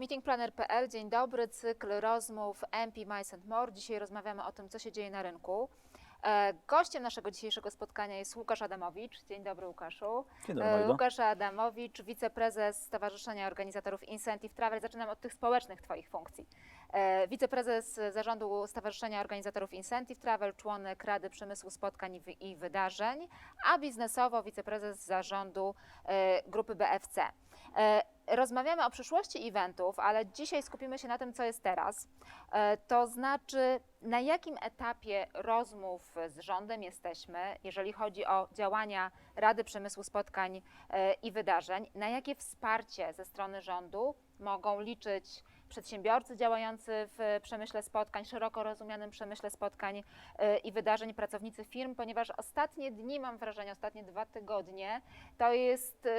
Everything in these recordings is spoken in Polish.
Meetingplanner.pl, dzień dobry, cykl rozmów MP Mice and More. Dzisiaj rozmawiamy o tym, co się dzieje na rynku. E, Gościem naszego dzisiejszego spotkania jest Łukasz Adamowicz. Dzień dobry Łukaszu. Dzień dobry, E. Łukasz Adamowicz, wiceprezes Stowarzyszenia Organizatorów Incentive Travel. Zaczynam od tych społecznych Twoich funkcji. E, Wiceprezes zarządu Stowarzyszenia Organizatorów Incentive Travel, członek Rady Przemysłu Spotkań i Wy- i Wydarzeń, a biznesowo wiceprezes zarządu grupy BFC. E, Rozmawiamy o przyszłości eventów, ale dzisiaj skupimy się na tym, co jest teraz. E, To znaczy, na jakim etapie rozmów z rządem jesteśmy, jeżeli chodzi o działania Rady Przemysłu Spotkań e, i Wydarzeń, na jakie wsparcie ze strony rządu mogą liczyć przedsiębiorcy działający w przemyśle spotkań, szeroko rozumianym przemyśle spotkań e, i wydarzeń, pracownicy firm, ponieważ ostatnie dni, mam wrażenie, ostatnie dwa tygodnie, to jest e,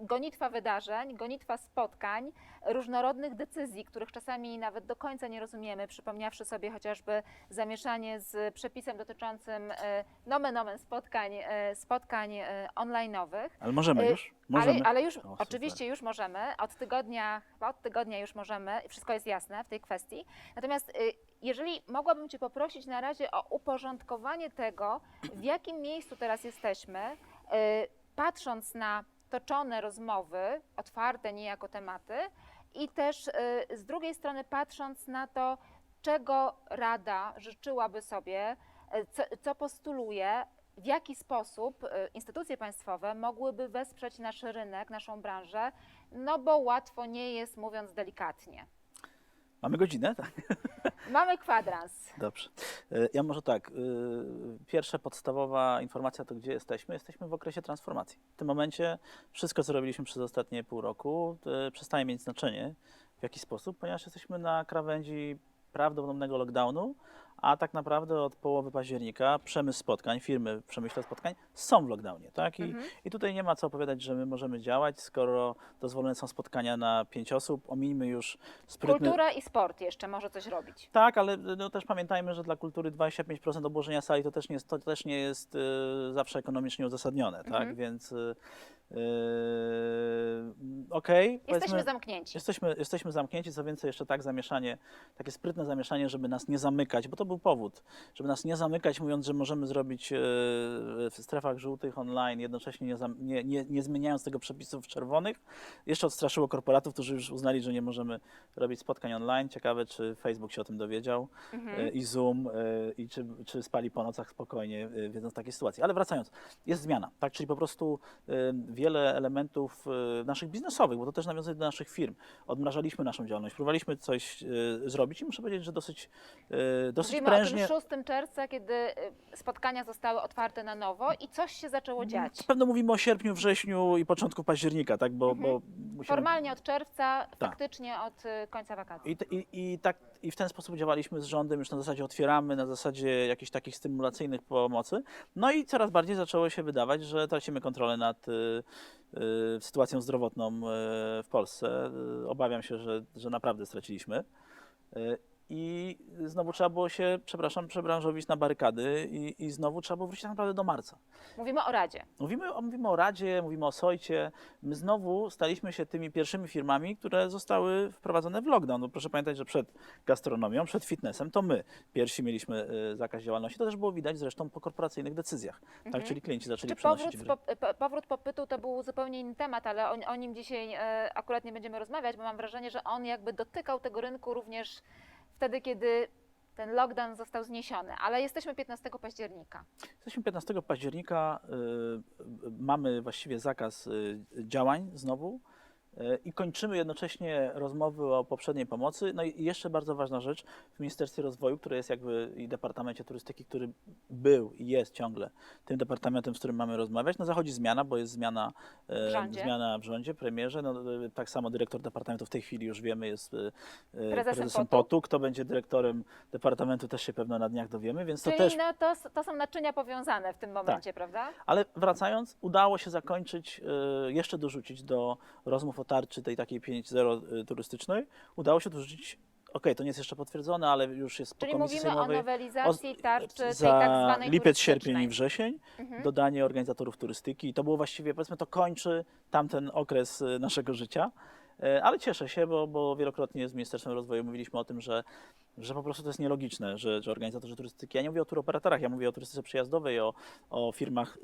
gonitwa wydarzeń, gonitwa spotkań, różnorodnych decyzji, których czasami nawet do końca nie rozumiemy, przypomniawszy sobie chociażby zamieszanie z przepisem dotyczącym e, nomen omen spotkań, spotkań online'owych. Ale możemy Y, już? Możemy. Ale, ale już, O, oczywiście już możemy, od tygodnia, chyba od tygodnia już możemy, wszystko jest jasne w tej kwestii. Natomiast y, jeżeli mogłabym Cię poprosić na razie o uporządkowanie tego, w jakim miejscu teraz jesteśmy, y, patrząc na toczone rozmowy, otwarte niejako tematy i też y, z drugiej strony patrząc na to, czego Rada życzyłaby sobie, co, co postuluje, w jaki sposób y, instytucje państwowe mogłyby wesprzeć nasz rynek, naszą branżę, no bo łatwo nie jest, mówiąc delikatnie. Mamy godzinę? Tak. Mamy kwadrans. Dobrze. E, Ja może tak. e, Pierwsza podstawowa informacja to gdzie jesteśmy? Jesteśmy w okresie transformacji. W tym momencie wszystko, co robiliśmy przez ostatnie pół roku, przestaje mieć znaczenie w jaki sposób, ponieważ jesteśmy na krawędzi prawdopodobnego lockdownu, a tak naprawdę od połowy października przemysł spotkań, firmy w przemyśle spotkań są w lockdownie, tak? I, Mhm. I tutaj nie ma co opowiadać, że my możemy działać, skoro dozwolone są spotkania na pięć osób. Omińmy już sprytny... Kultura i sport jeszcze może coś robić. Tak, ale no, też pamiętajmy, że dla kultury 25% obłożenia sali to też nie jest, to też nie jest y, zawsze ekonomicznie uzasadnione, Mhm. tak? Więc y, y, okej. Jesteśmy powiedzmy, zamknięci. Jesteśmy, jesteśmy zamknięci, co więcej, jeszcze tak zamieszanie, takie sprytne zamieszanie, żeby nas nie zamykać, bo to był powód, żeby nas nie zamykać, mówiąc, że możemy zrobić e, w strefach żółtych online, jednocześnie nie, nie, nie, nie zmieniając tego przepisów w czerwonych. Jeszcze odstraszyło korporatów, którzy już uznali, że nie możemy robić spotkań online. Ciekawe, czy Facebook się o tym dowiedział Mhm. e, i Zoom, e, i czy, czy spali po nocach spokojnie, wiedząc takiej sytuacji. Ale wracając, jest zmiana, tak? Czyli po prostu wiele elementów naszych biznesowych, bo to też nawiązuje do naszych firm. Odmrażaliśmy naszą działalność, próbowaliśmy coś zrobić i muszę powiedzieć, że dosyć, dosyć Mówimy prężnie. o tym 6 czerwca, kiedy y, spotkania zostały otwarte na nowo i coś się zaczęło dziać. Na pewno mówimy o sierpniu, wrześniu i początku października, tak? Bo, bo musimy... Formalnie od czerwca, Tak. faktycznie od y, końca wakacji. I, i, i, tak, I w ten sposób działaliśmy z rządem, już na zasadzie otwieramy, na zasadzie jakichś takich stymulacyjnych pomocy. No i coraz bardziej zaczęło się wydawać, że tracimy kontrolę nad y, y, sytuacją zdrowotną y, w Polsce. Y, obawiam się, że, że naprawdę straciliśmy. I znowu trzeba było się, przepraszam, przebranżowić na barykady i, i znowu trzeba było wrócić tak naprawdę do marca. Mówimy o Radzie. Mówimy, o- mówimy o Radzie, mówimy o Sojcie. My znowu staliśmy się tymi pierwszymi firmami, które zostały wprowadzone w lockdown. No proszę pamiętać, że przed gastronomią, przed fitnessem to my pierwsi mieliśmy y, zakaz działalności. To też było widać zresztą po korporacyjnych decyzjach. Tak, czyli klienci zaczęli Czy powrót, przenosić z gry. po, po- powrót popytu to był zupełnie inny temat, ale o, o nim dzisiaj e, akurat nie będziemy rozmawiać, bo mam wrażenie, że on jakby dotykał tego rynku również wtedy, kiedy ten lockdown został zniesiony. Ale jesteśmy 15 października. Jesteśmy 15 października, y, mamy właściwie zakaz y, działań znowu i kończymy jednocześnie rozmowy o poprzedniej pomocy. No i jeszcze bardzo ważna rzecz w Ministerstwie Rozwoju, które jest jakby i Departamencie Turystyki, który był i jest ciągle tym departamentem, z którym mamy rozmawiać. No zachodzi zmiana, bo jest zmiana, y, W rządzie. zmiana w rządzie, premierze. No, y, tak samo dyrektor departamentu w tej chwili już wiemy jest y, y, Prezesem POTU. POTU. Kto będzie dyrektorem departamentu też się pewno na dniach dowiemy, więc to Czyli też no, to, to są naczynia powiązane w tym momencie, prawda? ale wracając, udało się zakończyć, jeszcze dorzucić do rozmów o tarczy tej takiej 5.0 y, turystycznej, udało się dorzucić, okej, to nie jest jeszcze potwierdzone, ale już jest Czyli po komisji mówimy o sejmowej, nowelizacji tarczy tej za tak zwanej lipiec, sierpień i wrzesień, Mhm. dodanie organizatorów turystyki. I to było właściwie, powiedzmy, to kończy tamten okres y, naszego życia. E, Ale cieszę się, bo, bo wielokrotnie z Ministerstwem Rozwoju mówiliśmy o tym, że, że po prostu to jest nielogiczne, że, że organizatorzy turystyki, ja nie mówię o turoperatorach, ja mówię o turystyce przyjazdowej, o, o firmach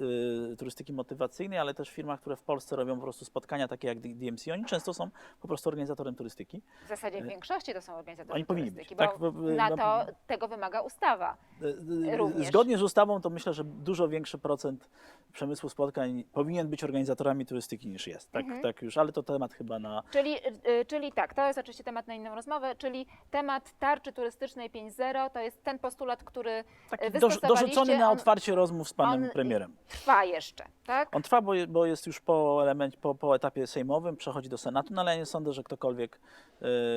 y, turystyki motywacyjnej, ale też firmach, które w Polsce robią po prostu spotkania takie jak DMC. Oni często są po prostu organizatorem turystyki. W zasadzie w większości to są organizatorzy Oni powinni turystyki, być, tak, bo bo- na no- to tego wymaga ustawa. Y, y, Również. Zgodnie z ustawą to myślę, że dużo większy procent przemysłu spotkań powinien być organizatorami turystyki niż jest. Tak, Mhm. tak już, ale to temat chyba na, Czyli, y, czyli tak, to jest oczywiście temat na inną rozmowę, czyli temat tarczy turystycznej 5.0 to jest ten postulat, który taki dorzu- wystosowaliście, dorzucony na on- otwarcie rozmów z panem on- premierem. trwa jeszcze, tak? On trwa, bo, bo jest już po, element, po, po etapie sejmowym, przechodzi do Senatu, no ale ja nie sądzę, że ktokolwiek,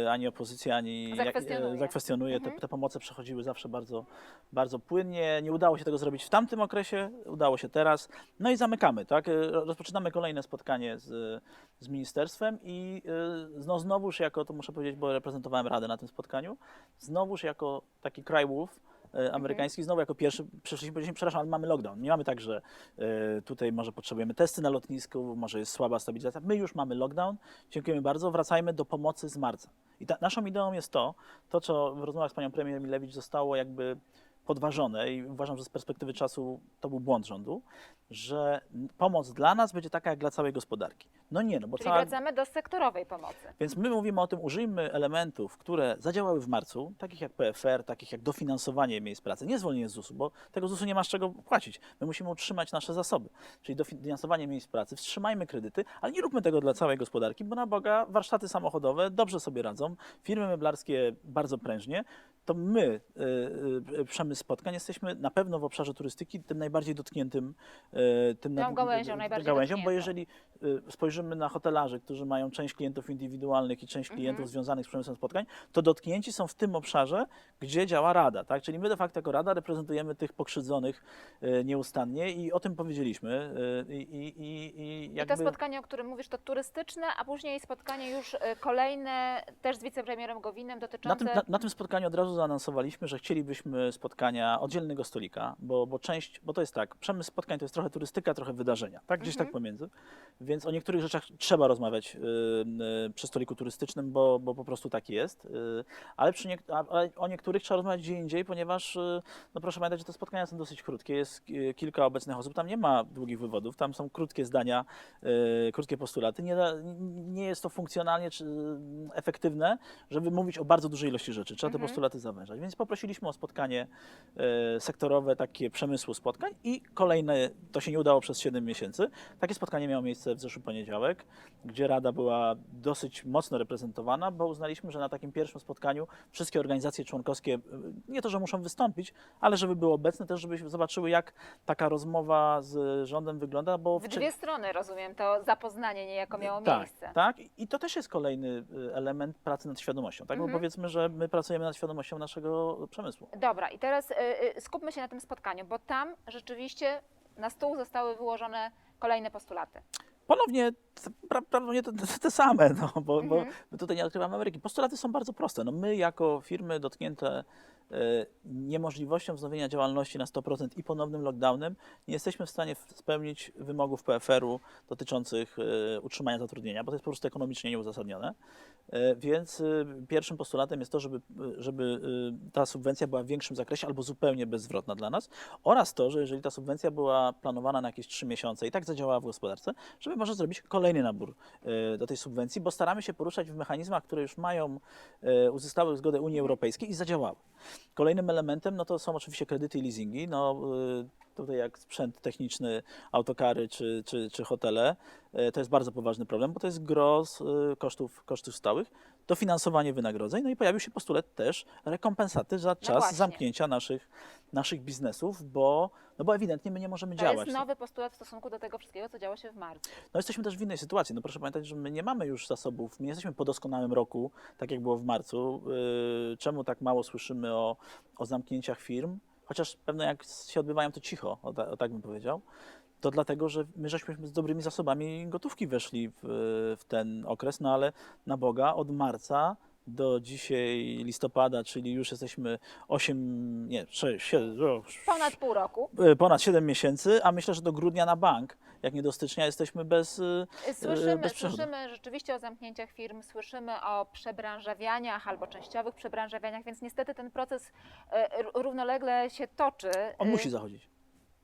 ani opozycja, ani Zakwestionuje. y, zakwestionuje. Mhm. Te, te pomoce przechodziły zawsze bardzo, bardzo płynnie. Nie udało się tego zrobić w tamtym okresie, udało się teraz. No i zamykamy, tak? Y, Rozpoczynamy kolejne spotkanie z, z ministerstwem i no znowuż jako, to muszę powiedzieć, bo reprezentowałem Radę na tym spotkaniu, znowuż jako taki cry wolf, e, amerykański, znowu jako pierwszy przyszliśmy powiedzieliśmy, przepraszam, ale mamy lockdown. Nie mamy tak, że e, tutaj może potrzebujemy testy na lotnisku, może jest słaba stabilizacja. My już mamy lockdown. Dziękujemy bardzo. Wracajmy do pomocy z marca. I ta, naszą ideą jest to, to co w rozmowach z panią premier Milewicz zostało jakby podważone i uważam, że z perspektywy czasu to był błąd rządu, że pomoc dla nas będzie taka jak dla całej gospodarki. No nie, no bo Czyli cała, wracamy do sektorowej pomocy. więc my mówimy o tym, użyjmy elementów, które zadziałały w marcu, takich jak PFR, takich jak dofinansowanie miejsc pracy, nie zwolnienie z ZUS-u, bo tego ZUS-u nie ma z czego płacić. My musimy utrzymać nasze zasoby, czyli dofinansowanie miejsc pracy, wstrzymajmy kredyty, ale nie róbmy tego dla całej gospodarki, bo na Boga warsztaty samochodowe dobrze sobie radzą, firmy meblarskie bardzo prężnie, to my, y, y, przemysł spotkań, jesteśmy na pewno w obszarze turystyki tym najbardziej dotkniętym, y, tym Tą gałęzią najbardziej gałęzią bo dotkniętą. jeżeli spojrzymy na hotelarzy, którzy mają część klientów indywidualnych i część klientów Mhm. związanych z przemysłem spotkań, to dotknięci są w tym obszarze, gdzie działa Rada. Tak? Czyli my de facto jako Rada reprezentujemy tych pokrzywdzonych y, nieustannie i o tym powiedzieliśmy. y, I, i, i, i I jakby... to spotkanie, o którym mówisz, to turystyczne, a później spotkanie już y, kolejne, też z wicepremierem Gowinem, Na dotyczące... tym, na, na tym spotkaniu od razu zaanonsowaliśmy, że chcielibyśmy spotkania oddzielnego stolika, bo, bo część, bo to jest tak, przemysł spotkań to jest trochę turystyka, trochę wydarzenia, tak gdzieś Mhm. tak pomiędzy, więc o niektórych rzeczach trzeba rozmawiać y, y, przy stoliku turystycznym, bo, bo po prostu tak jest, y, ale, a- ale o niektórych trzeba rozmawiać gdzie indziej, ponieważ no proszę pamiętać, że te spotkania są dosyć krótkie, jest kilka obecnych osób, tam nie ma długich wywodów, tam są krótkie zdania, krótkie postulaty, nie, nie jest to funkcjonalnie czy efektywne, żeby mówić o bardzo dużej ilości rzeczy. Trzeba te Mhm. postulaty zawężać. Więc poprosiliśmy o spotkanie sektorowe, takie przemysłu spotkań i kolejne, to się nie udało przez 7 miesięcy. Takie spotkanie miało miejsce w zeszły poniedziałek, gdzie Rada była dosyć mocno reprezentowana, bo uznaliśmy, że na takim pierwszym spotkaniu wszystkie organizacje członkowskie, e, nie to, że muszą wystąpić, ale żeby były obecne też, żebyśmy zobaczyły, jak taka rozmowa z rządem wygląda, bo W dwie strony, rozumiem, to zapoznanie niejako miało tak, miejsce. Tak, i to też jest kolejny y, element pracy nad świadomością. Tak, Mhm. bo powiedzmy, że my pracujemy nad świadomością naszego przemysłu. Dobra, i teraz y, y, skupmy się na tym spotkaniu, bo tam rzeczywiście na stół zostały wyłożone kolejne postulaty. Ponownie prawdopodobnie te, te, same, no, bo, bo Mhm. my tutaj nie odkrywamy Ameryki. Postulaty są bardzo proste. No, my jako firmy dotknięte niemożliwością wznowienia działalności na 100% i ponownym lockdownem nie jesteśmy w stanie spełnić wymogów PFR-u dotyczących e, utrzymania zatrudnienia, bo to jest po prostu ekonomicznie nieuzasadnione. E, Więc pierwszym postulatem jest to, żeby, żeby ta subwencja była w większym zakresie albo zupełnie bezzwrotna dla nas oraz to, że jeżeli ta subwencja była planowana na jakieś 3 miesiące i tak zadziałała w gospodarce, żeby może zrobić kolejny nabór e, do tej subwencji, bo staramy się poruszać w mechanizmach, które już mają, e, uzyskały zgodę Unii Europejskiej i zadziałały. Kolejnym elementem no to są oczywiście kredyty i leasingi. No, e, tutaj jak sprzęt techniczny, autokary czy, czy, czy hotele, e, to jest bardzo poważny problem, bo to jest gros e, kosztów, kosztów stałych, dofinansowanie wynagrodzeń, no i pojawił się postulat też rekompensaty za czas No właśnie. zamknięcia naszych, naszych biznesów, bo, no bo ewidentnie my nie możemy To działać. jest nowy postulat w stosunku do tego wszystkiego, co działo się w marcu. No jesteśmy też w innej sytuacji. No proszę pamiętać, że my nie mamy już zasobów, my nie jesteśmy po doskonałym roku, tak jak było w marcu. Yy, Czemu tak mało słyszymy o, o zamknięciach firm? Chociaż pewne jak się odbywają, to cicho, o, ta, o tak bym powiedział. To dlatego, że my żeśmy z dobrymi zasobami gotówki weszli w, w ten okres, no ale na Boga od marca do dzisiaj listopada, czyli już jesteśmy 8, nie, 6, 7, Ponad pół roku. ponad 7 miesięcy, a myślę, że do grudnia na bank, jak nie do stycznia, jesteśmy bez. y, Słyszymy, bez słyszymy rzeczywiście o zamknięciach firm, słyszymy o przebranżawianiach albo częściowych przebranżawianiach, więc niestety ten proces e, r- równolegle się toczy. On musi zachodzić.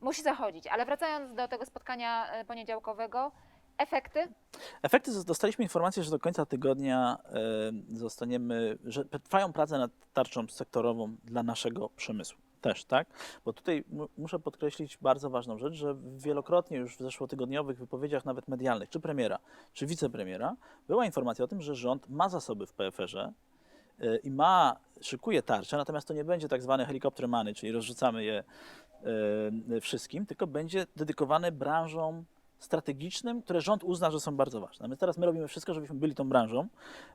Musi zachodzić. Ale wracając do tego spotkania e, poniedziałkowego, efekty? Efekty, dostaliśmy informację, że do końca tygodnia e, zostaniemy, że trwają prace nad tarczą sektorową dla naszego przemysłu. Też, tak? Bo tutaj mu- muszę podkreślić bardzo ważną rzecz, że wielokrotnie już w zeszłotygodniowych wypowiedziach, nawet medialnych, czy premiera, czy wicepremiera, była informacja o tym, że rząd ma zasoby w PFR-ze e, i ma, szykuje tarczę, natomiast to nie będzie tak zwany helikopter money, czyli rozrzucamy je wszystkim, tylko będzie dedykowane branżom strategicznym, które rząd uzna, że są bardzo ważne. My teraz my robimy wszystko, żebyśmy byli tą branżą.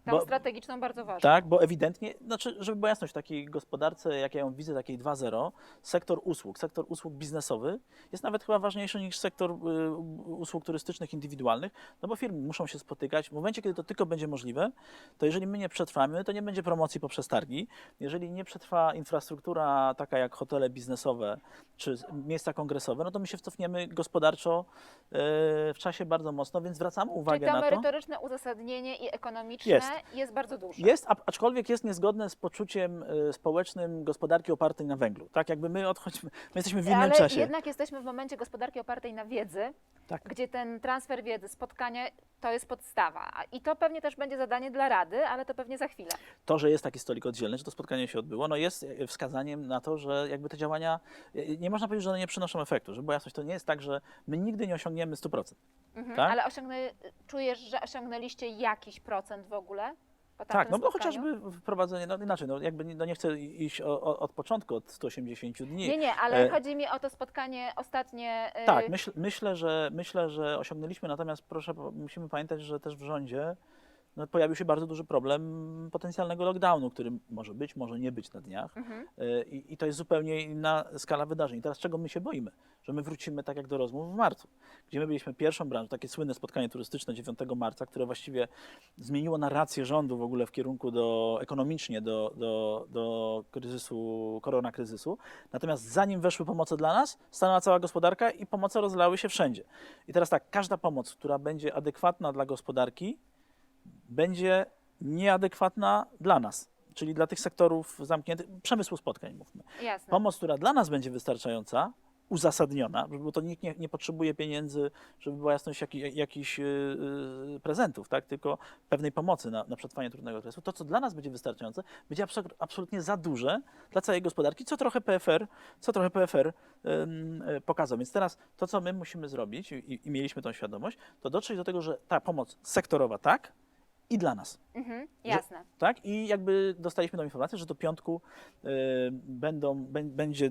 Tą Bo, strategiczną bardzo ważną. tak, bo ewidentnie, znaczy, żeby była jasność, w takiej gospodarce, jak ja ją widzę, takiej 2.0, sektor usług, sektor usług biznesowy jest nawet chyba ważniejszy niż sektor y, usług turystycznych indywidualnych, no bo firmy muszą się spotykać. W momencie, kiedy to tylko będzie możliwe, to jeżeli my nie przetrwamy, to nie będzie promocji poprzez targi. Jeżeli nie przetrwa infrastruktura taka jak hotele biznesowe czy miejsca kongresowe, no to my się wcofniemy gospodarczo y, w czasie bardzo mocno, więc zwracamy Czyli uwagę to na to. merytoryczne uzasadnienie i ekonomiczne Jest. jest, bardzo duże. Jest, aczkolwiek jest niezgodne z poczuciem y, społecznym gospodarki opartej na węglu. Tak, jakby my odchodźmy, my jesteśmy w innym Ale czasie. jednak jesteśmy w momencie gospodarki opartej na wiedzy, Tak. gdzie ten transfer wiedzy, spotkanie to jest podstawa. I to pewnie też będzie zadanie dla Rady, ale to pewnie za chwilę. To, że jest taki stolik oddzielny, że to spotkanie się odbyło, no jest y, wskazaniem na to, że jakby te działania, y, nie można powiedzieć, że one nie przynoszą efektu. Żeby była jasność, to nie jest tak, że my nigdy nie osiągniemy 100%. Mhm. Tak? Ale osiągnę, czujesz, że osiągnęliście jakiś procent w ogóle? Tak, no bo chociażby wprowadzenie, no inaczej, no jakby nie- no nie chcę iść o, o, od początku, od 180 dni. Nie, nie, ale E, chodzi mi o to spotkanie ostatnie. y, Tak, myśl, myślę, że, myślę, że osiągnęliśmy, natomiast proszę, musimy pamiętać, że też w rządzie no, pojawił się bardzo duży problem potencjalnego lockdownu, który może być, może nie być na dniach. Mhm. Y, I to jest zupełnie inna skala wydarzeń. I teraz czego my się boimy? Że my wrócimy tak jak do rozmów w marcu, gdzie my byliśmy pierwszą branżą, takie słynne spotkanie turystyczne 9 marca, które właściwie zmieniło narrację rządu w ogóle w kierunku do, ekonomicznie do, do, do kryzysu, koronakryzysu. Natomiast zanim weszły pomoce dla nas, stanęła cała gospodarka i pomoce rozlały się wszędzie. I teraz tak, każda pomoc, która będzie adekwatna dla gospodarki, będzie nieadekwatna dla nas, czyli dla tych sektorów zamkniętych, przemysłu spotkań mówmy. Jasne. Pomoc, która dla nas będzie wystarczająca, uzasadniona, bo to nikt nie, nie potrzebuje pieniędzy, żeby była jasność jaki, jakichś yy, yy, prezentów, tak? tylko pewnej pomocy na, na przetrwanie trudnego okresu. To, co dla nas będzie wystarczające, będzie abso- absolutnie za duże dla całej gospodarki, co trochę PFR, co trochę PFR ym, y, pokazał. Więc teraz to, co my musimy zrobić i, i mieliśmy tą świadomość, to dotrzeć do tego, że ta pomoc sektorowa tak i dla nas. Mhm. Jasne. Tak? I jakby dostaliśmy tą informację, że do piątku y, będą, bę- będzie, y,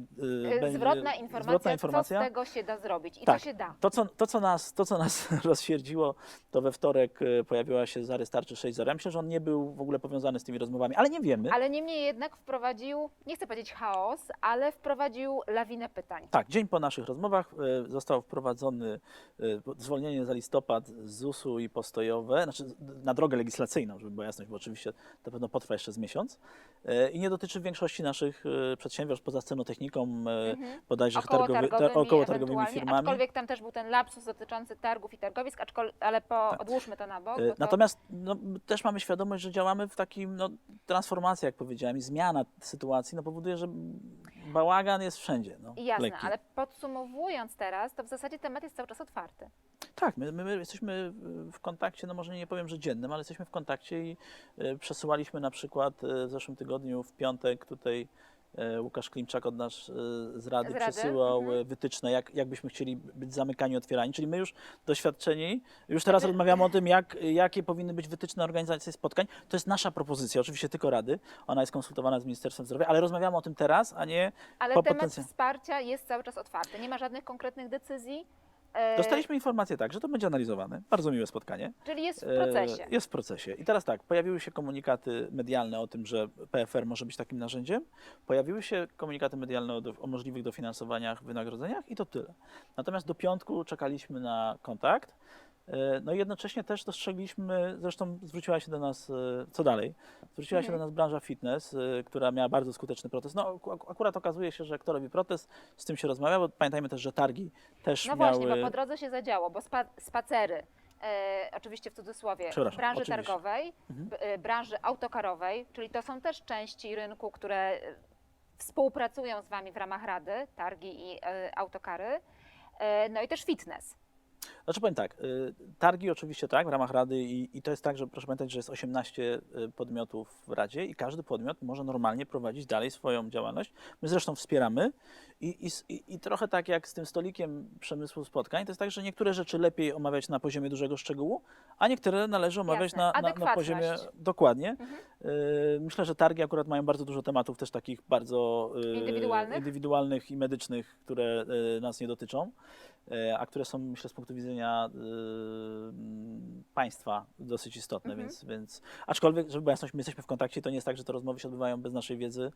Y, będzie Zwrotna informacja, zwrotna informacja. co z tego się da zrobić i Tak. co się da. To co, to, co nas, to, co nas rozsierdziło, to we wtorek y, pojawiła się zarys tarczy 6.0. Ja Myślę, że on nie był w ogóle powiązany z tymi rozmowami, ale nie wiemy. Ale niemniej jednak wprowadził, nie chcę powiedzieć chaos, ale wprowadził lawinę pytań. Tak, dzień po naszych rozmowach y, został wprowadzony y, zwolnienie za listopad ZUS-u i postojowe, znaczy na drogę legislacyjną, żeby była jasność, bo oczywiście to pewno potrwa jeszcze z miesiąc. Y, I nie dotyczy większości naszych y, przedsiębiorstw poza scenotechniką, y, Mhm. bodajże Około targowy, targowymi, ta, około targowymi firmami. Aczkolwiek tam też był ten lapsus dotyczący targów i targowisk, ale po, Tak. odłóżmy to na bok. Bo to, Natomiast no, też mamy świadomość, że działamy w takim, no, transformacja, jak powiedziałem, i zmiana sytuacji no, powoduje, że bałagan jest wszędzie. No, Jasne, lekki. ale podsumowując teraz, to w zasadzie temat jest cały czas otwarty. Tak, my, my, my jesteśmy w kontakcie, no może nie powiem, że dziennym, ale jesteśmy w kontakcie i y, przesyłaliśmy na przykład y, w zeszłym tygodniu, w piątek tutaj Łukasz Klimczak od nas y, z Rady Z Rady, przesyłał mhm. y, wytyczne, jak, jak byśmy chcieli być zamykani, otwierani, czyli my już doświadczeni, już teraz Znaczy- rozmawiamy o tym, jak, jakie powinny być wytyczne organizacji spotkań. To jest nasza propozycja, oczywiście tylko Rady, ona jest konsultowana z Ministerstwem Zdrowia, ale rozmawiamy o tym teraz, a nie... Ale Po temat potencjał- wsparcia jest cały czas otwarty. Nie ma żadnych konkretnych decyzji. E, Dostaliśmy informację tak, że to będzie analizowane, bardzo miłe spotkanie. Czyli jest w E, procesie. Jest w procesie. I teraz tak, pojawiły się komunikaty medialne o tym, że PFR może być takim narzędziem. Pojawiły się komunikaty medialne o, do, o możliwych dofinansowaniach, wynagrodzeniach i to tyle. Natomiast do piątku czekaliśmy na kontakt. E, No i jednocześnie też dostrzegliśmy, zresztą zwróciła się do nas, e, co dalej, zwróciła się Mhm. do nas branża fitness, e, która miała bardzo skuteczny protest. No ak- akurat okazuje się, że kto robi protest, z tym się rozmawia, bo pamiętajmy też, że targi też No miały... właśnie, bo po drodze się zadziało, bo spa spacery, e, oczywiście w cudzysłowie, branży oczywiście. targowej, Mhm. branży autokarowej, czyli to są też części rynku, które współpracują z Wami w ramach Rady, targi i e, autokary, e, no i też fitness. Znaczy powiem tak, y, targi oczywiście tak, w ramach Rady i, i to jest tak, że proszę pamiętać, że jest 18 y, podmiotów w Radzie i każdy podmiot może normalnie prowadzić dalej swoją działalność. My zresztą wspieramy i, i, i, trochę tak jak z tym stolikiem przemysłu spotkań, to jest tak, że niektóre rzeczy lepiej omawiać na poziomie dużego szczegółu, a niektóre należy omawiać na, na, na poziomie dokładnie. Mhm. Y, Myślę, że targi akurat mają bardzo dużo tematów też takich bardzo Indywidualnych? indywidualnych i medycznych, które nas nie dotyczą, a które są myślę z punktu widzenia y, państwa dosyć istotne, Mhm. więc, więc aczkolwiek, żeby była jasność, my jesteśmy w kontakcie, to nie jest tak, że te rozmowy się odbywają bez naszej wiedzy,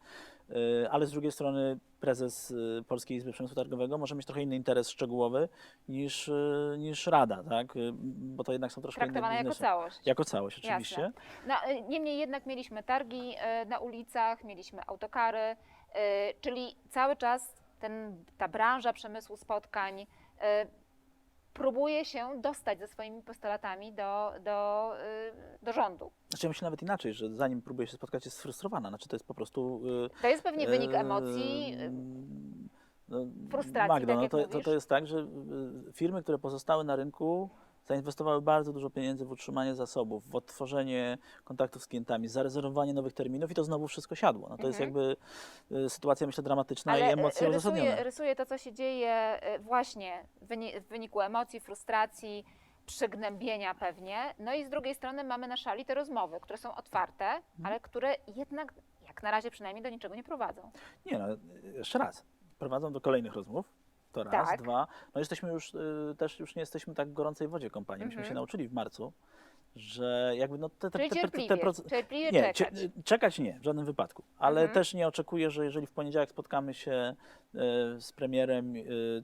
y, ale z drugiej strony prezes y, Polskiej Izby Przemysłu Targowego może mieć trochę inny interes szczegółowy niż, y, niż Rada, tak? Y, bo to jednak są troszkę inne Traktowane jako biznesy. całość. Jako całość, oczywiście. Jasne. No, e, niemniej jednak mieliśmy targi na ulicach, mieliśmy autokary, czyli cały czas ten, ta branża przemysłu spotkań próbuje się dostać ze swoimi postulatami do, do, e, do rządu. Znaczy ja myślę nawet inaczej, że zanim próbuje się spotkać, jest sfrustrowana. Znaczy to jest po prostu... y, To jest pewnie wynik e, emocji. no, frustracji, Magda, tak no to, to, to jest tak, że y, firmy, które pozostały na rynku, zainwestowały bardzo dużo pieniędzy w utrzymanie zasobów, w odtworzenie kontaktów z klientami, zarezerwowanie nowych terminów i to znowu wszystko siadło. No to jest Mhm. jakby y, sytuacja, myślę, dramatyczna i Ale emocje e, uzasadnione. rysuje, rysuje to, co się dzieje e, właśnie w wyniku emocji, frustracji, przygnębienia pewnie. No i z drugiej strony mamy na szali te rozmowy, które są otwarte, Mhm. ale które jednak, jak na razie przynajmniej, do niczego nie prowadzą. Nie no, jeszcze raz. Prowadzą do kolejnych rozmów. To raz, Tak. dwa. No jesteśmy już, y, też już nie jesteśmy tak w gorącej wodzie kompanii. Myśmy Mhm. się nauczyli w marcu, że jakby no te, te, Czyli te, te, te, cierpliwie, proce- cierpliwie Nie, czekać. cie- czekać nie, w żadnym wypadku. Ale Mhm. też nie oczekuję, że jeżeli w poniedziałek spotkamy się e, z premierem, e,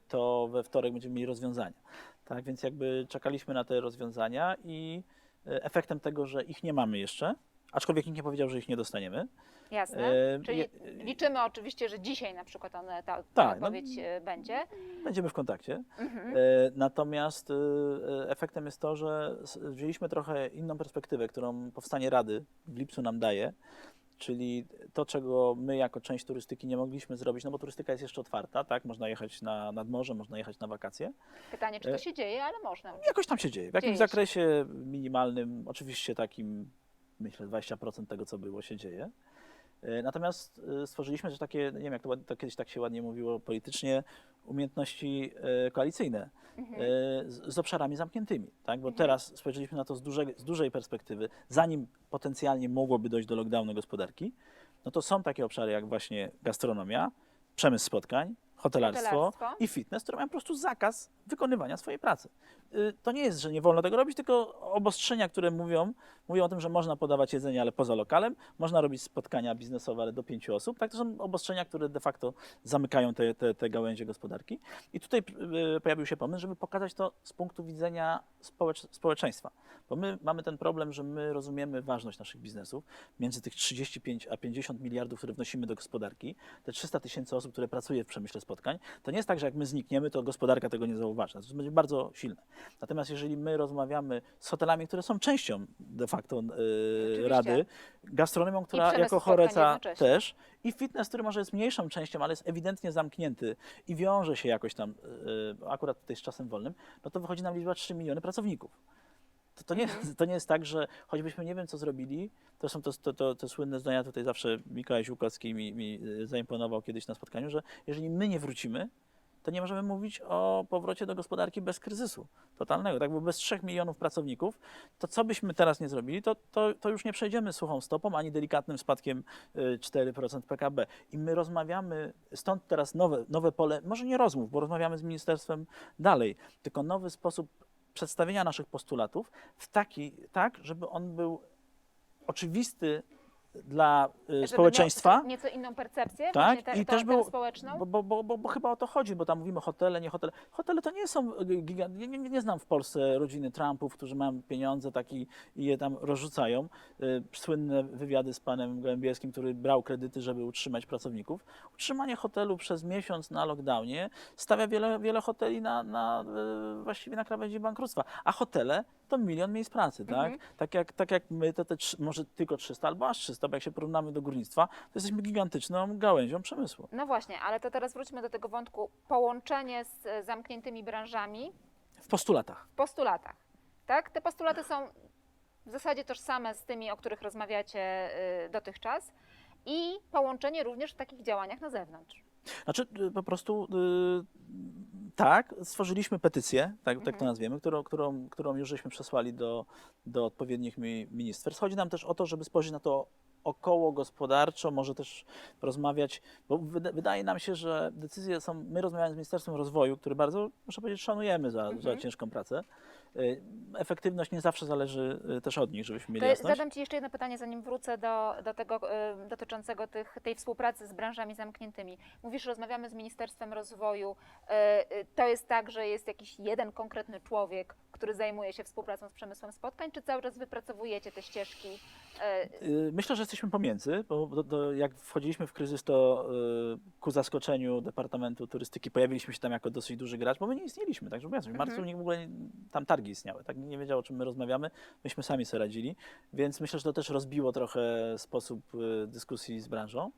to we wtorek będziemy mieli rozwiązania. Tak, więc jakby czekaliśmy na te rozwiązania i e, efektem tego, że ich nie mamy jeszcze, aczkolwiek nikt nie powiedział, że ich nie dostaniemy. Jasne. e, Czyli je- liczymy oczywiście, że dzisiaj na przykład one, ta, ta Tak, no- odpowiedź e, będzie. Będziemy w kontakcie. Mhm. E, Natomiast efektem jest to, że wzięliśmy trochę inną perspektywę, którą powstanie Rady w lipcu nam daje, czyli to, czego my jako część turystyki nie mogliśmy zrobić, no bo turystyka jest jeszcze otwarta, tak? Można jechać na, nad morze, można jechać na wakacje. Pytanie, czy to się dzieje, ale można. Jakoś tam się dzieje. W jakimś Dzieje zakresie minimalnym, oczywiście takim, myślę, 20% tego, co było, się dzieje. E, Natomiast e, stworzyliśmy też takie, nie wiem jak to, to kiedyś tak się ładnie mówiło politycznie, umiejętności e, koalicyjne Mhm. z, z obszarami zamkniętymi, tak? Bo Mhm. teraz spojrzeliśmy na to z dużej, z dużej perspektywy, zanim potencjalnie mogłoby dojść do lockdownu gospodarki, no to są takie obszary jak właśnie gastronomia, przemysł spotkań, hotelarstwo, Hotelarstwo. i fitness, które mają po prostu zakaz wykonywania swojej pracy. Y, To nie jest, że nie wolno tego robić, tylko obostrzenia, które mówią, mówią o tym, że można podawać jedzenie, ale poza lokalem, można robić spotkania biznesowe, ale do pięciu osób. Tak, to są obostrzenia, które de facto zamykają te, te, te gałęzie gospodarki. I tutaj y, pojawił się pomysł, żeby pokazać to z punktu widzenia społecz, społeczeństwa. Bo my mamy ten problem, że my rozumiemy ważność naszych biznesów. Między tych 35 a 50 miliardów, które wnosimy do gospodarki, te 300 tysięcy osób, które pracuje w przemyśle spotkań, to nie jest tak, że jak my znikniemy, to gospodarka tego nie zauważy. To będzie bardzo silne. Natomiast jeżeli my rozmawiamy z hotelami, które są częścią de facto yy, Rady, gastronomią, która jako choreca też i fitness, który może jest mniejszą częścią, ale jest ewidentnie zamknięty i wiąże się jakoś tam, yy, akurat tutaj z czasem wolnym, no to wychodzi nam liczba 3 miliony pracowników. To, to, nie, Mhm. to nie jest tak, że choćbyśmy nie wiem, co zrobili, to są to, to, to, to słynne zdania, tutaj zawsze Mikołaj Ziółkowski mi, mi y, zaimponował kiedyś na spotkaniu, że jeżeli my nie wrócimy, to nie możemy mówić o powrocie do gospodarki bez kryzysu totalnego. Tak, bo bez 3 milionów pracowników, to co byśmy teraz nie zrobili, to, to, to już nie przejdziemy suchą stopą, ani delikatnym spadkiem y, 4% PKB. I my rozmawiamy, stąd teraz nowe, nowe pole, może nie rozmów, bo rozmawiamy z ministerstwem dalej, tylko nowy sposób przedstawienia naszych postulatów w taki, tak, żeby on był oczywisty dla y, Żeby społeczeństwa. miał Nieco inną percepcję, Tak, te, i też tę było- społeczną. Bo, bo, bo, bo, chyba o to chodzi, bo tam mówimy hotele, nie hotele. Hotele to nie są gigant. Nie, nie, nie znam w Polsce rodziny Trumpów, którzy mają pieniądze taki i je tam rozrzucają. Y, Słynne wywiady z panem Gołębierskim, który brał kredyty, żeby utrzymać pracowników. Utrzymanie hotelu przez miesiąc na lockdownie stawia wiele, wiele hoteli na, na, właściwie na krawędzi bankructwa. A hotele to milion miejsc pracy, tak? Mhm. Tak, jak, tak jak my, to te może tylko 300 albo aż 300, bo jak się porównamy do górnictwa, to jesteśmy gigantyczną gałęzią przemysłu. No właśnie, ale to teraz wróćmy do tego wątku połączenie z e, zamkniętymi branżami W postulatach. w postulatach. Tak? Te postulaty są w zasadzie tożsame z tymi, o których rozmawiacie y, dotychczas i połączenie również w takich działaniach na zewnątrz. Znaczy y, po prostu y, tak, stworzyliśmy petycję, tak, tak to Mhm. nazwiemy, którą, którą, którą już żeśmy przesłali do, do odpowiednich mi- ministerstw. Chodzi nam też o to, żeby spojrzeć na to około gospodarczo, może też rozmawiać, bo wyda- wydaje nam się, że decyzje są, my rozmawiamy z Ministerstwem Rozwoju, który bardzo, muszę powiedzieć, szanujemy za, za Mhm. ciężką pracę. Y, Efektywność nie zawsze zależy y, też od nich, żebyśmy mieli To jasność. zadam Ci jeszcze jedno pytanie, zanim wrócę do, do tego y, dotyczącego tych, tej współpracy z branżami zamkniętymi. Mówisz, rozmawiamy z Ministerstwem Rozwoju. Y, y, to jest tak, że jest jakiś jeden konkretny człowiek, który zajmuje się współpracą z przemysłem spotkań, czy cały czas wypracowujecie te ścieżki? Y, Y, Myślę, że jesteśmy pomiędzy, bo do, do, jak wchodziliśmy w kryzys, to y, ku zaskoczeniu Departamentu Turystyki pojawiliśmy się tam jako dosyć duży gracz, bo my nie istnieliśmy, tak żeby jasność. W marcu Mhm. nikt w ogóle nie, tam targi istniały, tak nie wiedział o czym my rozmawiamy, myśmy sami sobie radzili, więc myślę, że to też rozbiło trochę sposób y, dyskusji z branżą.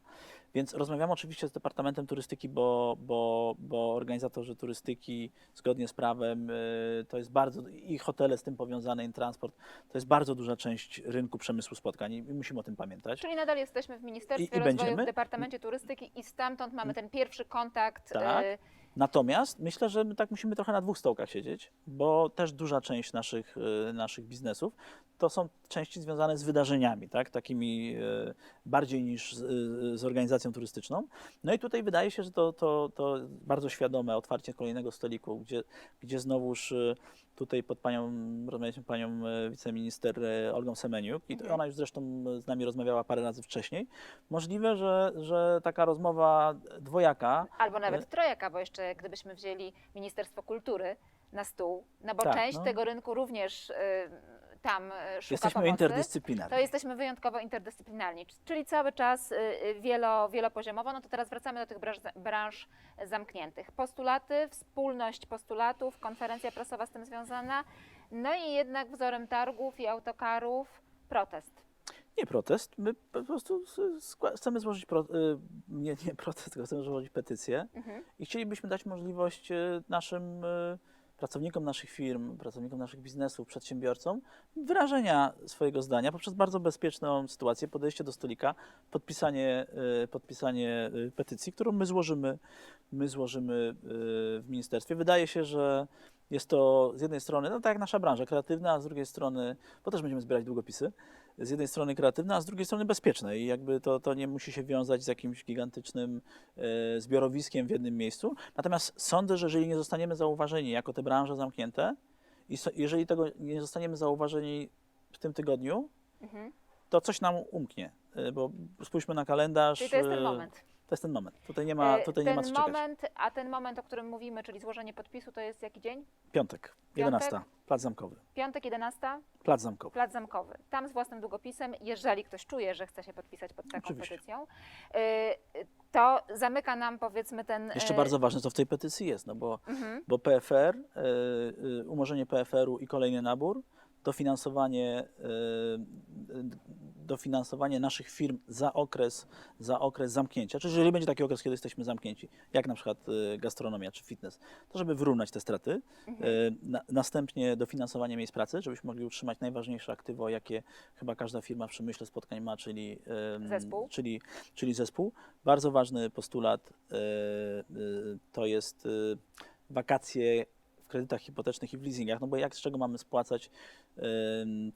Więc rozmawiamy oczywiście z Departamentem Turystyki, bo, bo, bo organizatorzy turystyki zgodnie z prawem y, to jest bardzo, i hotele z tym powiązane, i transport, to jest bardzo duża część rynku przemysłu spotkań i musimy o tym pamiętać. czyli nadal jesteśmy w Ministerstwie I- i Rozwoju, będziemy? w Departamencie Turystyki i stamtąd mamy ten pierwszy kontakt. Tak. y, Natomiast myślę, że my tak musimy trochę na dwóch stołkach siedzieć, bo też duża część naszych, y, naszych biznesów to są części związane z wydarzeniami, tak? takimi y, bardziej niż z, y, z organizacją turystyczną. No i tutaj wydaje się, że to, to, to bardzo świadome otwarcie kolejnego stoliku, gdzie, gdzie znowuż y, tutaj pod panią, rozmawialiśmy panią wiceminister Olgą Semeniuk i Mhm. ona już zresztą z nami rozmawiała parę razy wcześniej. Możliwe, że, że taka rozmowa dwojaka Albo nawet trojaka, bo jeszcze gdybyśmy wzięli Ministerstwo Kultury na stół, no bo Tak, część no. tego rynku również tam y, szuka Jesteśmy pomocy. interdyscyplinarni. To jesteśmy wyjątkowo interdyscyplinarni, czyli cały czas y, y, wielo, wielopoziomowo. No to teraz wracamy do tych branż, branż zamkniętych. Postulaty, wspólność postulatów, konferencja prasowa z tym związana, no i jednak wzorem targów i autokarów protest. Nie protest, my po prostu chcemy złożyć, pro, y, nie, nie protest, tylko chcemy złożyć petycję Mhm. i chcielibyśmy dać możliwość naszym pracownikom naszych firm, pracownikom naszych biznesów, przedsiębiorcom wyrażenia swojego zdania poprzez bardzo bezpieczną sytuację, podejście do stolika, podpisanie, y, podpisanie y, petycji, którą my złożymy, my złożymy y, w ministerstwie. Wydaje się, że jest to z jednej strony, no tak jak nasza branża kreatywna, a z drugiej strony, bo też będziemy zbierać długopisy, z jednej strony kreatywne, a z drugiej strony bezpieczne i jakby to, to nie musi się wiązać z jakimś gigantycznym e, zbiorowiskiem w jednym miejscu. Natomiast sądzę, że jeżeli nie zostaniemy zauważeni jako te branże zamknięte i so, jeżeli tego nie zostaniemy zauważeni w tym tygodniu, Mhm. to coś nam umknie, e, bo spójrzmy na kalendarz. Czyli to jest ten e, moment. To jest ten moment. Tutaj nie ma, E, tutaj ten nie ma co czekać. moment, a ten moment, o którym mówimy, czyli złożenie podpisu, to jest jaki dzień? Piątek, 11, Plac Zamkowy. Piątek, 11? Plac Zamkowy. Plac Zamkowy. Tam z własnym długopisem, jeżeli ktoś czuje, że chce się podpisać pod taką Oczywiście. petycją, y, to zamyka nam powiedzmy ten... Jeszcze y, bardzo ważne, co w tej petycji jest, no bo Mhm. bo PFR, y, y, umorzenie PFR-u i kolejny nabór, dofinansowanie, y, y, dofinansowanie naszych firm za okres, za okres zamknięcia, czyli jeżeli będzie taki okres, kiedy jesteśmy zamknięci, jak na przykład y, gastronomia czy fitness, to żeby wyrównać te straty. Mhm. Y, Na, następnie dofinansowanie miejsc pracy, żebyśmy mogli utrzymać najważniejsze aktywo, jakie chyba każda firma w przemyśle spotkań ma, czyli, Zespół. czyli, czyli zespół. Bardzo ważny postulat y, to jest wakacje kredytach hipotecznych i w leasingach, no bo jak z czego mamy spłacać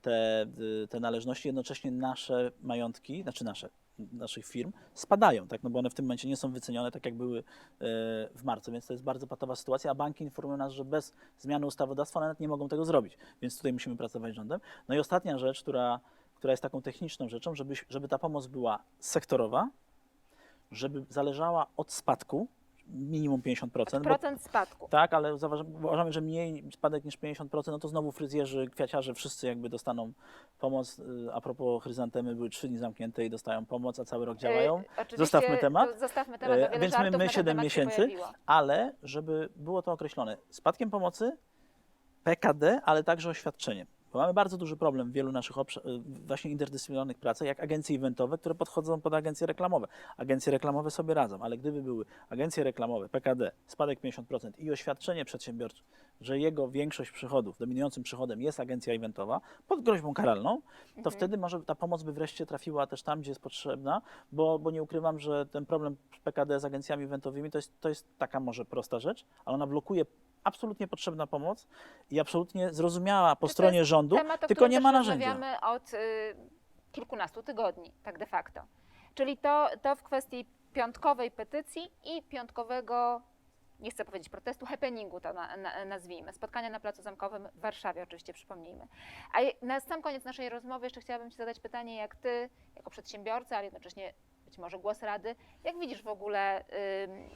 te, y, te należności, jednocześnie nasze majątki, znaczy nasze, naszych firm spadają, tak, no bo one w tym momencie nie są wycenione tak jak były y, w marcu, więc to jest bardzo patowa sytuacja, a banki informują nas, że bez zmiany ustawodawstwa nawet nie mogą tego zrobić, więc tutaj musimy pracować rządem. No i ostatnia rzecz, która która jest taką techniczną rzeczą, żeby, żeby ta pomoc była sektorowa, żeby zależała od spadku, minimum 50%. bo- Procent spadku. tak, ale uważamy, że mniej spadek niż 50%, no to znowu fryzjerzy, kwiaciarze, wszyscy jakby dostaną pomoc. Y, A propos chryzantemy, były trzy dni zamknięte i dostają pomoc, a cały rok działają. Y, oczywiście, Zostawmy temat. Zostawmy temat, bo wiele więc my- my na ten siedem temat się miesięcy. pojawiło. Ale żeby było to określone spadkiem pomocy, PKD, ale także oświadczeniem. Bo mamy bardzo duży problem w wielu naszych y, właśnie interdyscyplinarnych pracach, jak agencje eventowe, które podchodzą pod agencje reklamowe. Agencje reklamowe sobie radzą, ale gdyby były agencje reklamowe, PKD, spadek 50% i oświadczenie przedsiębiorcy, że jego większość przychodów, dominującym przychodem jest agencja eventowa, pod groźbą karalną, to Mhm. wtedy może ta pomoc by wreszcie trafiła też tam, gdzie jest potrzebna, bo, bo nie ukrywam, że ten problem PKD z agencjami eventowymi to jest, to jest taka może prosta rzecz, ale ona blokuje absolutnie potrzebna pomoc i absolutnie zrozumiała po stronie rządu, Temat, tylko nie ma narzędzia. rozmawiamy od y, kilkunastu tygodni, tak de facto. Czyli to, to w kwestii piątkowej petycji i piątkowego, nie chcę powiedzieć protestu, happeningu to na, na, nazwijmy, spotkania na Placu Zamkowym w Warszawie oczywiście, przypomnijmy. A na sam koniec naszej rozmowy jeszcze chciałabym Ci zadać pytanie, jak Ty, jako przedsiębiorca, ale jednocześnie być może głos Rady, jak widzisz w ogóle ym,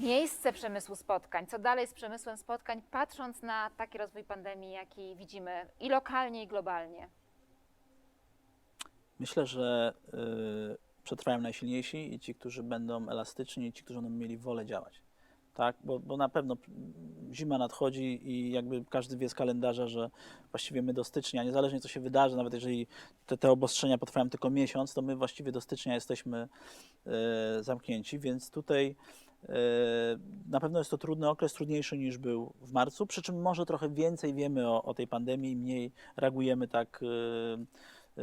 miejsce przemysłu spotkań, co dalej z przemysłem spotkań, patrząc na taki rozwój pandemii, jaki widzimy i lokalnie, i globalnie. Myślę, że y, przetrwają najsilniejsi i ci, którzy będą elastyczni, i ci, którzy będą mieli wolę działać. Tak, bo, bo na pewno zima nadchodzi i jakby każdy wie z kalendarza, że właściwie my do stycznia, niezależnie co się wydarzy, nawet jeżeli te, te obostrzenia potrwają tylko miesiąc, to my właściwie do stycznia jesteśmy e, zamknięci, więc tutaj na pewno jest to trudny okres, trudniejszy niż był w marcu, przy czym może trochę więcej wiemy o, o tej pandemii, mniej reagujemy tak e, e,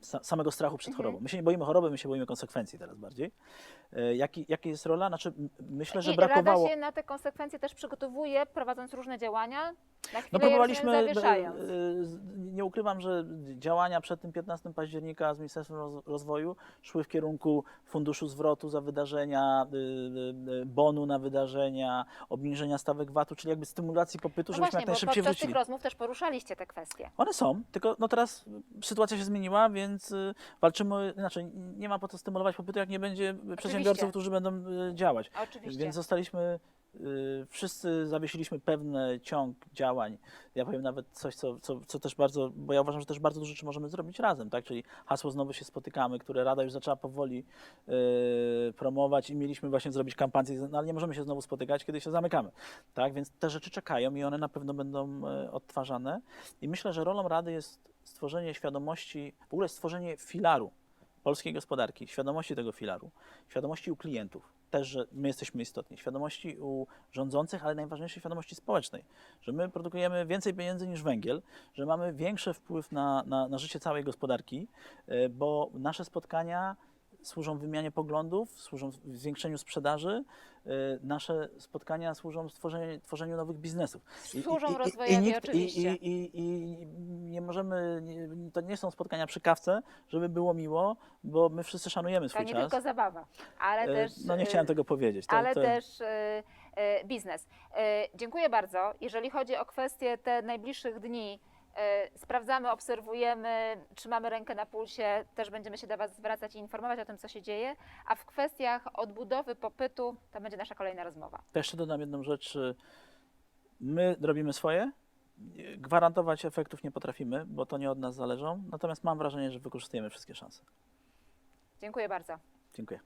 sa, samego strachu przed Mhm. chorobą. My się nie boimy choroby, my się boimy konsekwencji teraz bardziej. E, Jaki, jaki jest rola? Znaczy, myślę, że I brakowało... Rada się na te konsekwencje też przygotowuje, prowadząc różne działania, No próbowaliśmy, e, z- nie ukrywam, że działania przed tym 15 października z Ministerstwem Roz- Rozwoju szły w kierunku funduszu zwrotu za wydarzenia, y, bonu na wydarzenia, obniżenia stawek VAT-u, czyli jakby stymulacji popytu, No żebyśmy właśnie, jak najszybciej podczas wrócili. tych rozmów też poruszaliście te kwestie. One są, tylko no teraz sytuacja się zmieniła, więc walczymy, znaczy nie ma po co stymulować popytu, jak nie będzie przedsiębiorców, którzy będą działać. Oczywiście. Więc zostaliśmy, wszyscy zawiesiliśmy pewny ciąg działań. Ja powiem nawet coś, co, co, co też bardzo, bo ja uważam, że też bardzo dużo rzeczy możemy zrobić razem, tak? Czyli hasło znowu się spotykamy, które Rada już zaczęła powoli y, promować i mieliśmy właśnie zrobić kampanię, no ale nie możemy się znowu spotykać, kiedy się zamykamy, tak? Więc te rzeczy czekają i one na pewno będą y, odtwarzane. I myślę, że rolą Rady jest stworzenie świadomości, w ogóle stworzenie filaru polskiej gospodarki, świadomości tego filaru, świadomości u klientów, też, że my jesteśmy istotni, świadomości u rządzących, ale najważniejszej świadomości społecznej, że my produkujemy więcej pieniędzy niż węgiel, że mamy większy wpływ na, na, na życie całej gospodarki, y, bo nasze spotkania służą wymianie poglądów, służą zwiększeniu sprzedaży, y, nasze spotkania służą stworzeniu, tworzeniu nowych biznesów. I- Służą i- i- i rozwojowi nikt- oczywiście. I, i, i, I nie możemy, nie, to nie są spotkania przy kawce, żeby było miło, bo my wszyscy szanujemy To swój nie czas. tylko zabawa, ale E, też. No nie y, chciałem tego powiedzieć. To, ale to, też y, y, biznes. Y, dziękuję bardzo. Jeżeli chodzi o kwestie te najbliższych dni, y, sprawdzamy, obserwujemy, trzymamy rękę na pulsie, też będziemy się do Was zwracać i informować o tym, co się dzieje. A w kwestiach odbudowy popytu, to będzie nasza kolejna rozmowa. to jeszcze dodam jedną rzecz. y, My robimy swoje. Gwarantować efektów nie potrafimy, bo to nie od nas zależą. Natomiast mam wrażenie, że wykorzystujemy wszystkie szanse. Dziękuję bardzo. Dziękuję.